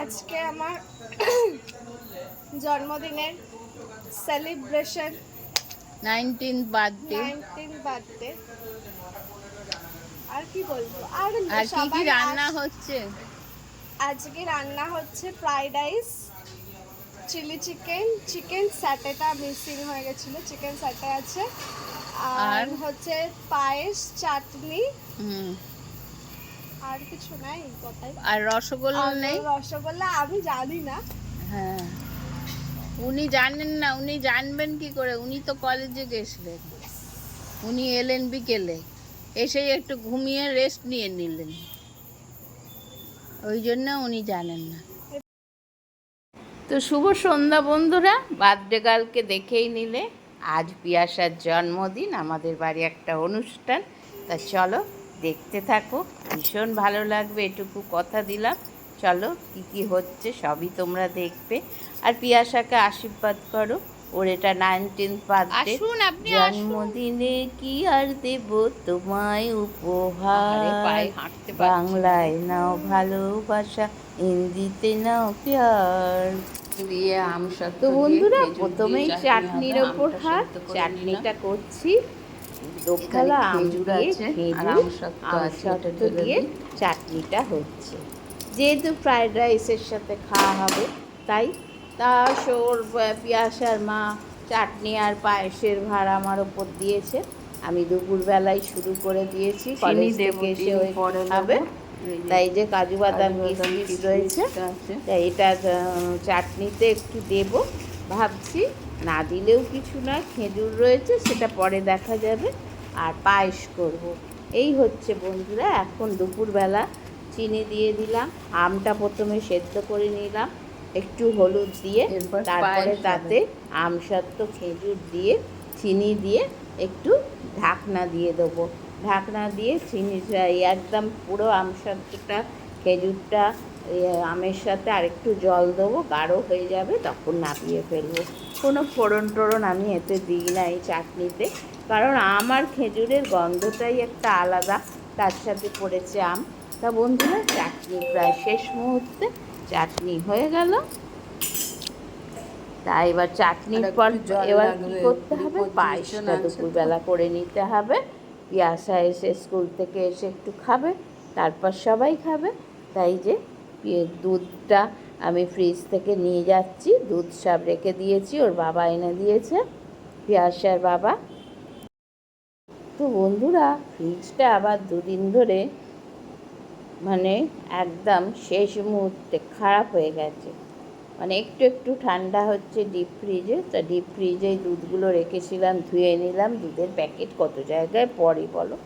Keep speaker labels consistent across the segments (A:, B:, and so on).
A: আজকে আমার জন্মদিনের celebration
B: nineteen birthday
A: nineteen birthday আর কি বলব? আর
B: কি কি রান্না হচ্ছে?
A: আজকে রান্না হচ্ছে fried rice chilli chicken chicken স্যাটেটা missing হয়ে গেছিল চিকেন স্যাটে আছে। আর
B: আর?
A: হচ্ছে পায়েস চাটনি।
B: হুম।
A: আর কিছু নাই কথাই।
B: আর রসগোল্লা নেই?
A: রসগোল্লা আমি জানি না।
B: হ্যাঁ। উনি জানেন না উনি জানবেন কি করে? উনি তো কলেজে গেছিলেন। উনি এলেন বিকেলে। এসেই একটু ঘুমিয়ে রেস্ট নিয়ে নিলেন। ওই জন্য উনি জানেন না। তো শুভ সন্ধ্যা বন্ধুরা বার্থডে গার্লকে দেখেই নিলে। আজ পিয়াসার জন্মদিন আমাদের বাড়ি একটা অনুষ্ঠান। তা চলো দেখতে থাকো। ভীষণ ভালো লাগবে এটুকু কথা দিলাম। চলো কি কি হচ্ছে সবই তোমরা দেখবে। আর পিয়াসাকে আশীর্বাদ করো ওর এটা নাইনটিন বার্থডে জন্মদিনে কি আর দেব তোমায় উপহার? বাংলায় নাও ভালোবাসা হিন্দিতে নাও প্যার। তো বন্ধুরা প্রথমেই চাটনির ওপর হাত চাটনিটা করছি।
C: এখানে
B: দোখালা আম দিয়ে খেজুর দিয়ে চাটনিটা হচ্ছে। যেহেতু ফ্রাইড রাইসের সাথে খাওয়া হবে তাই তা ওর পিয়াসার মা চাটনি আর পায়েসের ভার আমার ওপর দিয়েছে। আমি দুপুরবেলায় শুরু করে দিয়েছি কলেজ থেকে এসে
C: যে
B: তাই যে কাজু বাদাম কিশমিশ রয়েছে তাই এটা চাটনিতে একটু দেব। ভাবছি না দিলেও কিছু না খেজুর রয়েছে সেটা পরে দেখা যাবে আর পায়েস করব। এই হচ্ছে বন্ধুরা এখন দুপুরবেলা চিনি দিয়ে দিলাম আমটা প্রথমে সেদ্ধ করে নিলাম একটু হলুদ দিয়ে তারপরে। তাতে আমসত্ত্ব খেজুর দিয়ে চিনি দিয়ে একটু ঢাকনা দিয়ে দেবো ঢাকনা দিয়ে চিনি একদম পুরো আমসত্ত্বটা খেজুরটা আমের সাথে আরেকটু জল দেবো গাঢ় হয়ে যাবে তখন নামিয়ে ফেলব। কোনো ফোড়ন টোড়ন আমি এতে দিই না এই চাটনিতে কারণ আমার খেজুরের গন্ধটাই একটা আলাদা তার সাথে পড়েছে আম। তা বন্ধুরা চাটনি প্রায় শেষ মুহূর্তে চাটনি হয়ে গেল। তা এবার চাটনির পর এবার কি করতে হবে? পায়েসটা দুপুরবেলা করে নিতে হবে। পিয়াসা এসে স্কুল থেকে এসে একটু খাবে তারপর সবাই খাবে। তাই যে দুধটা আমি ফ্রিজ থেকে নিয়ে যাচ্ছি। দুধ সব রেখে দিয়েছি, ওর বাবা এনে দিয়েছে, পিয়াসার বাবা। তো বন্ধুরা ফ্রিজটা আবার দুদিন ধরে মানে একদম শেষ মুহূর্তে খারাপ হয়ে গেছে। মানে একটু একটু ঠান্ডা হচ্ছে ডিপ ফ্রিজে তা ডিপ ফ্রিজেই দুধগুলো রেখেছিলাম, ধুয়ে নিলাম। দুধের প্যাকেট কত জায়গায় পড়ে বলো?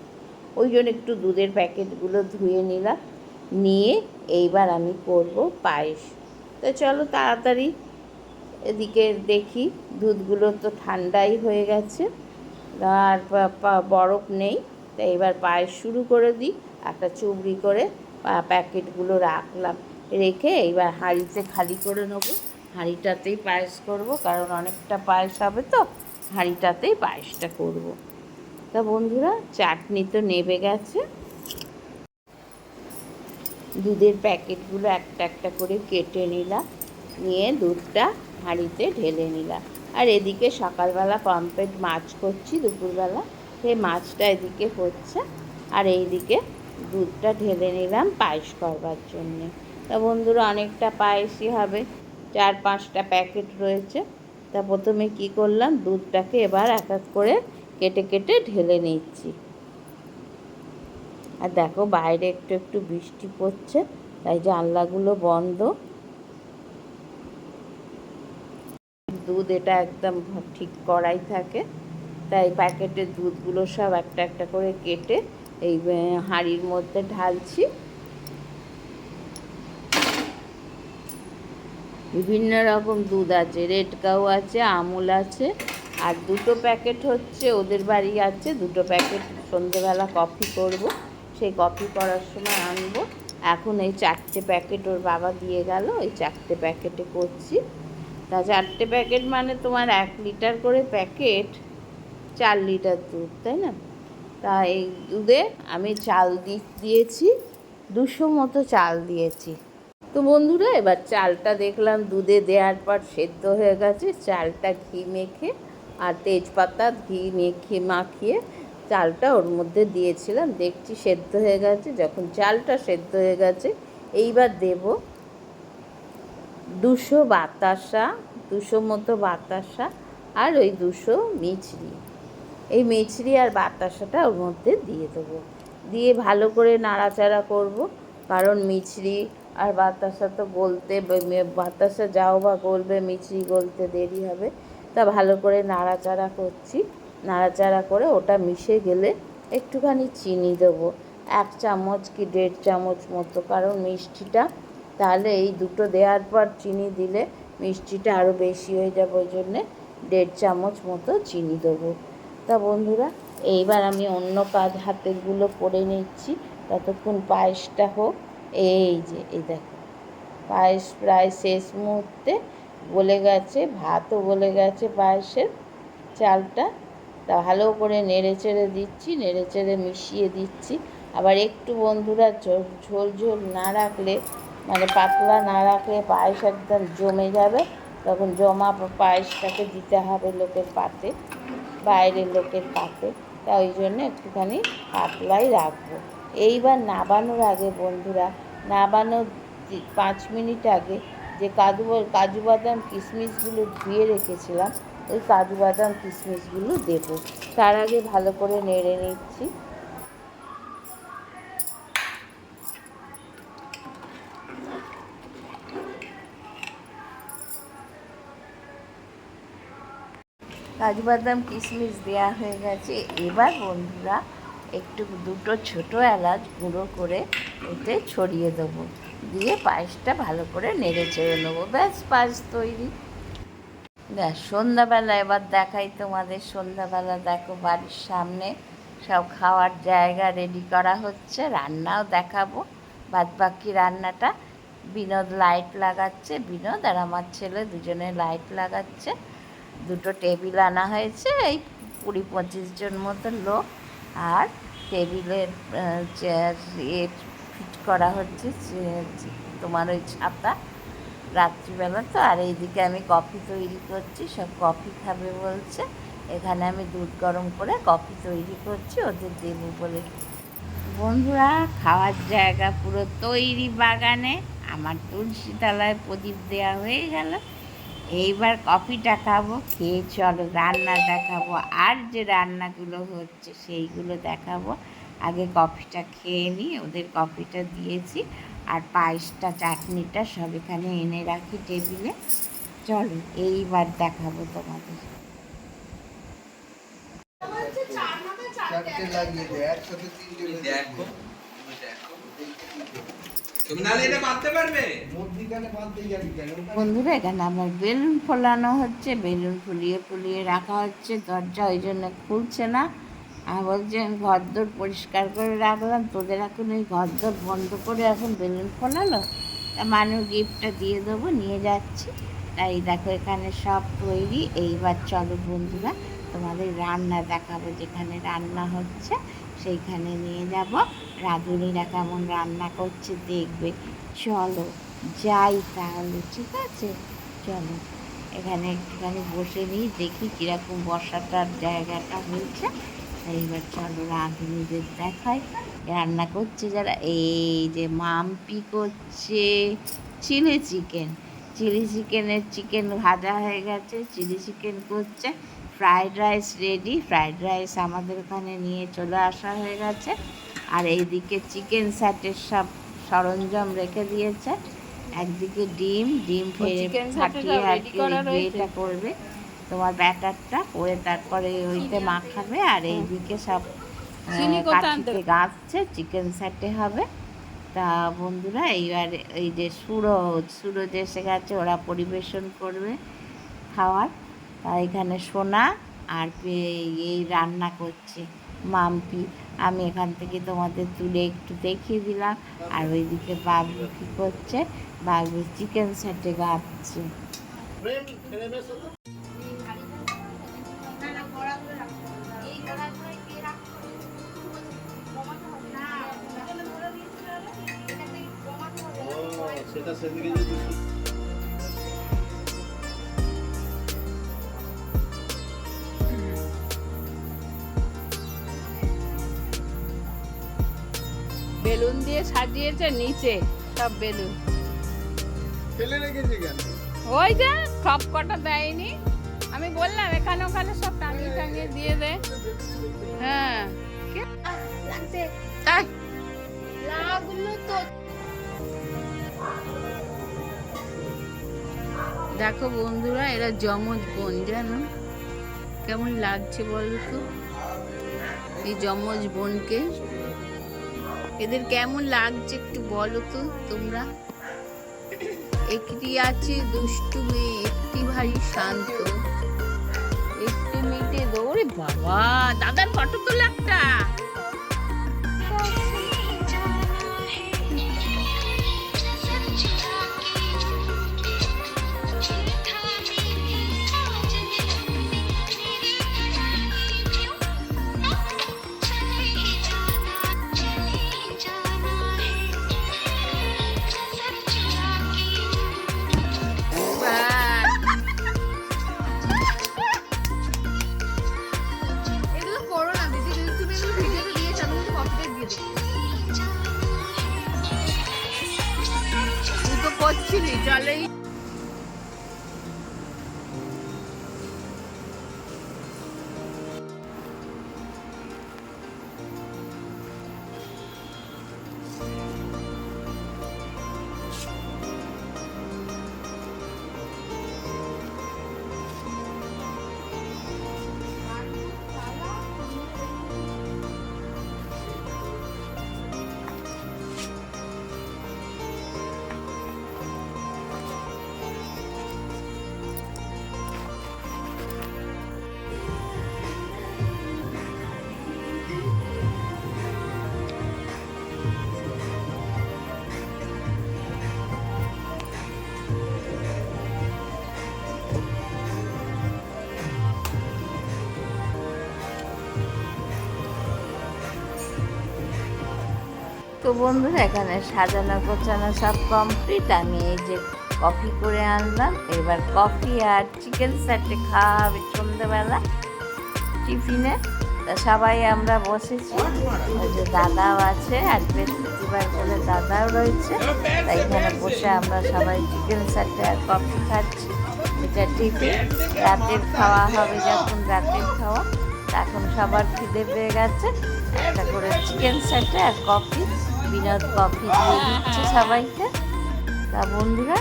B: ওই জন্য একটু দুধের প্যাকেটগুলো ধুয়ে নিলাম। নিয়ে এইবার আমি করব পায়েস। তো চলো তাড়াতাড়ি এদিকে দেখি, দুধগুলো তো ঠান্ডাই হয়ে গেছে। আর বরফ নেই, তাই এবার পায়েস শুরু করে দিই। একটা চুবড়ি করে প্যাকেটগুলো রাখলাম। রেখে এবার হাঁড়িতে খালি করে নেব। হাঁড়িটাতেই পায়েস করব, কারণ অনেকটা পায়েস হবে তো, হাঁড়িটাতেই পায়েসটা করব। তা বন্ধুরা, চাটনি তো নেবে গেছে। দুধের প্যাকেটগুলো একটা একটা করে কেটে নিলাম নিয়ে দুধটা হাঁড়িতে ঢেলে নিলাম আর এদিকে সকালবেলা পম্পেট মাছ করছি, দুপুরবেলা। সেই মাছটা এদিকে হচ্ছে। আর এইদিকে দুধটা ঢেলে নিলাম পায়েস করবার জন্যে। তা বন্ধুরা, অনেকটা পায়েসই হবে। চার পাঁচটা প্যাকেট রয়েছে। তা প্রথমে কি করলাম, দুধটাকে এবার এক এক করে কেটে কেটে ঢেলে নিচ্ছি। আর দেখো বাইরে একটু একটু বৃষ্টি পড়ছে, তাই জানলাগুলো বন্ধ। দুধ এটা একদম ঠিক করাই থাকে, তাই প্যাকেটের দুধগুলো সব একটা একটা করে কেটে এই হাঁড়ির মধ্যে ঢালছি। বিভিন্ন রকম দুধ আছে, রেড কাউ আছে, আমুল আছে, আর দুটো প্যাকেট হচ্ছে, ওদের বাড়ি আছে, দুটো প্যাকেট সন্ধেবেলা কফি করব। সেই কফি করার সময় আনব। এখন এই চারটে প্যাকেট ওর বাবা দিয়ে গেল, ওই চারটে প্যাকেটে করছি। তা চারটে প্যাকেট মানে তোমার এক লিটার করে প্যাকেট চার লিটার দুধ, তাই না? তা এই দুধে আমি চাল দিয়েছি, দুশো মতো চাল দিয়েছি। তো বন্ধুরা, এবার চালটা দেখলাম দুধে দেওয়ার পর সেদ্ধ হয়ে গেছে। চালটা ঘি মেখে আর তেজপাতা ঘি মেখে মাখিয়ে চালটা ওর মধ্যে দিয়েছিলাম। দেখছি সেদ্ধ হয়ে গেছে। যখন চালটা সেদ্ধ হয়ে গেছে, এইবার দেব দুশো বাতাসা, দুশো মতো বাতাসা আর ওই দুশো মিছরি। এই মিছরি আর বাতাসাটা ওর মধ্যে দিয়ে দেবো। দিয়ে ভালো করে নাড়াচাড়া করব, কারণ মিছরি আর বাতাসা তো গলতে বাতাসা যাও বা গলবে মিছরি গলতে দেরি হবে। তা ভালো করে নাড়াচাড়া করছি। নাড়াচাড়া করে ওটা মিশে গেলে একটুখানি চিনি দেবো। এক চামচ কি দেড় চামচ মতো, কারণ মিষ্টিটা, তাহলে এই দুটো দেওয়ার পর চিনি দিলে মিষ্টিটা আরও বেশি হয়ে যাবে, ওই জন্যে দেড় চামচ মতো চিনি দেবো। তা বন্ধুরা, এইবার আমি অন্য কাজ হাতেরগুলো করে নিচ্ছি। ততক্ষণ পায়েসটা হোক, এই যে, এই দেখো। পায়েস প্রায় শেষ মুহূর্তে গলে গেছে, ভাতও গলে গেছে পায়েসের চালটা। তা ভালো করে নেড়ে চেড়ে দিচ্ছি, নেড়ে চেড়ে মিশিয়ে দিচ্ছি। আবার একটু বন্ধুরা ঝোল ঝোল ঝোল না রাখলে মানে পাতলা না রাখলে পায়েস একদম জমে যাবে। তখন জমা পায়েসটাকে দিতে হবে লোকের পাতে, বাইরের লোকের পাতে। তা ওই জন্য একটুখানি পাতলাই রাখব। এইবার নাবানোর আগে বন্ধুরা, নাবানোর পাঁচ মিনিট আগে যে কাজু কাজু বাদাম, কিশমিশগুলো ধুয়ে রেখেছিলাম ওই কাজু বাদাম কিশমিশগুলো দেবো। তার আগে ভালো করে নেড়ে নিচ্ছি। কাজু বাদাম কিশমিশ দেওয়া হয়ে গেছে। এবার বন্ধুরা, একটু দুটো ছোটো এলাচ গুঁড়ো করে এতে ছড়িয়ে দেবো। দিয়ে পায়েসটা ভালো করে নেড়ে চেড়ে নেব। ব্যাস, পায়েস তৈরি। ব্যাস সন্ধ্যাবেলা এবার দেখাই তোমাদের, সন্ধ্যাবেলা দেখো বাড়ির সামনে সব খাওয়ার জায়গা রেডি করা হচ্ছে, রান্নাও দেখাবো। বাদ বাকি রান্নাটা বিনোদ লাইট লাগাচ্ছে, বিনোদ আর আমার ছেলে দুজনে লাইট লাগাচ্ছে। দুটো টেবিল আনা হয়েছে, এই কুড়ি পঁচিশ জন মতো লোক। আর টেবিলের চেয়ার ফিট করা হচ্ছে তোমার ওই ছাতা। রাত্রিবেলা তো, আর এইদিকে আমি কফি তৈরি করছি, সব কফি খাবে বলছে। এখানে আমি দুধ গরম করে কফি তৈরি করছি, ওদের দেবো বলে। বন্ধুরা, খাওয়ার জায়গা পুরো তৈরি বাগানে। আমার তুলসী তলায় প্রদীপ দেওয়া হয়ে গেল। এইবার কফিটা খাব, খেয়ে চলো, রান্না দেখাবো। আর যে রান্নাগুলো হচ্ছে, সেইগুলো দেখাবো। আগে কফিটা খেয়ে নিই ওদের কফিটা দিয়েছি। আর পায়েসটা চাটনিটা সব এখানে এনে রাখি টেবিলে। চলো এইবার দেখাবো তোমাদের। বন্ধুরা এখানে আমার বেলুন ফোলানো হচ্ছে বেলুন ফুলিয়ে ফুলিয়ে রাখা হচ্ছে দরজা ওই জন্য খুলছে না। আর বলছে, আমি ঘরদোর পরিষ্কার করে রাখলাম, তোদের এখন ওই ঘরদোর বন্ধ করে এখন বেলুন ফোলালো? তা মানুষ গিফটটা দিয়ে দেবো, নিয়ে যাচ্ছি। তাই দেখো এখানে সব তৈরি। এইবার চলো বন্ধুরা, তোমাদের রান্না দেখাবো যেখানে রান্না হচ্ছে। সেইখানে নিয়ে যাব। রাঁধুনিরা কেমন রান্না করছে দেখবে। চলো যাই তাহলে, ঠিক আছে? চলো, এখানে একটুখানি বসে নিই, দেখি কীরকম বসাটার জায়গাটা হয়েছে। এইবার চলো রাঁধুনিদের দেখাই রান্না করছে যারা এই যে মাম্পি করছে। চিলি চিকেন চিলি চিকেনের চিকেন ভাজা হয়ে গেছে চিলি চিকেন করছে। Fried rice ready fried rice আমাদের ওখানে নিয়ে চলে আসা হয়ে গেছে। আর এইদিকে চিকেন স্যাটের সব সরঞ্জাম রেখে দিয়েছে। একদিকে ডিম ডিম
C: chicken
B: ফাটিয়ে আর কি? ইয়েটা করবে। তোমার ব্যাটারটা করে তারপরে ওইতে মাখাবে আর এইদিকে সব কাঠিতে গাঁথছে চিকেন স্যাটে হবে। তা বন্ধুরা এইবার এই যে সুরজ সুরজ এসে গেছে ওরা পরিবেশন করবে খাওয়ার। তা এখানে সোনা আর পে- এই রান্না করছে মাম্পি। আমি এখান থেকে তোমাদের তুলে একটু দেখিয়ে দিলাম। আর ওইদিকে বাবু কী করছে? বাবু চিকেন সেটে গাচ্ছে
D: সেদিকে যদি
B: বেলুন দিয়ে সাজিয়েছে নিচে সব বেলুন।
E: ফেলে রেখেছে কেন?
B: ওই যে সব কটা দেয়নি। আমি বললাম এখানে ওখানে সব টাঙিয়ে টাঙিয়ে দিয়ে দে। হ্যাঁ।
A: লাগছে লাগল তো।
B: দেখো বন্ধুরা, এরা যমজ বোন, জানো? কেমন লাগছে বলো তো? এই যমজ বোনকে। এদের কেমন লাগছে একটু বলো তো তোমরা? একটি আছে দুষ্টু মেয়ে, একটি ভারী শান্ত। একটি মেয়েটে দৌড়ে বাবা, দাদার ফটো তোলা একটা Bye. তো বন্ধুরা, এখানে সাজানো গোছানো সব কমপ্লিট আমি এই যে কফি করে আনলাম। এবার কফি আর চিকেন স্যাটে খাওয়া হবে সন্ধ্যেবেলা টিফিনে। তা সবাই আমরা বসেছি। যে দাদাও আছে আর বৃহস্পতিবার বলে দাদাও রয়েছে। তাই এখানে বসে আমরা সবাই চিকেন স্যাটে আর কফি খাচ্ছি। এটা টিফিন। রাতের খাওয়া হবে যখন, রাতের খাওয়া। এখন সবার খিদে পেয়ে গেছে। একটা করে চিকেন স্যাটে আর কফি বিনোদ কফি দিয়ে দিচ্ছে সবাইকে। তা বন্ধুরা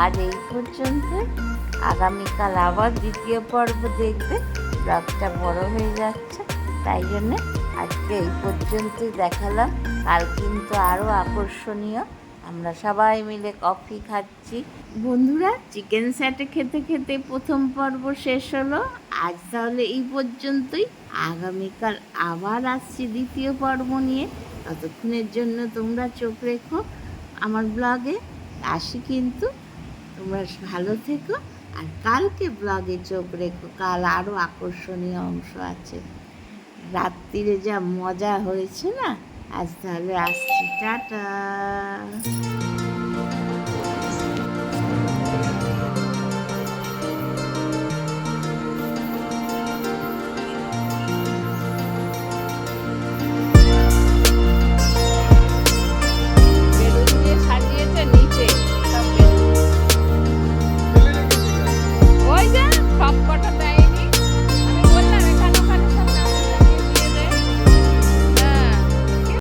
B: আর এই পর্যন্ত। আগামীকাল আবার দ্বিতীয় পর্ব দেখবে। ব্লগটা বড় হয়ে যাচ্ছে, তাই জন্যে আজকে এই পর্যন্তই দেখালাম। কাল কিন্তু আরও আকর্ষণীয় আমরা সবাই মিলে কফি খাচ্ছি। বন্ধুরা চিকেন স্যাটে খেতে খেতে প্রথম পর্ব শেষ হলো। আজ তাহলে এই পর্যন্তই। আগামীকাল আবার আসছি দ্বিতীয় পর্ব নিয়ে। ততক্ষণের জন্য তোমরা চোখ রেখো আমার ব্লগে। আসি কিন্তু তোমরা ভালো থেকো আর কালকে ব্লগে চোখ রেখো। কাল আরও আকর্ষণীয় অংশ আছে। রাত্রিরে যা মজা হয়েছে না? আজ তাহলে আসছি টাটা।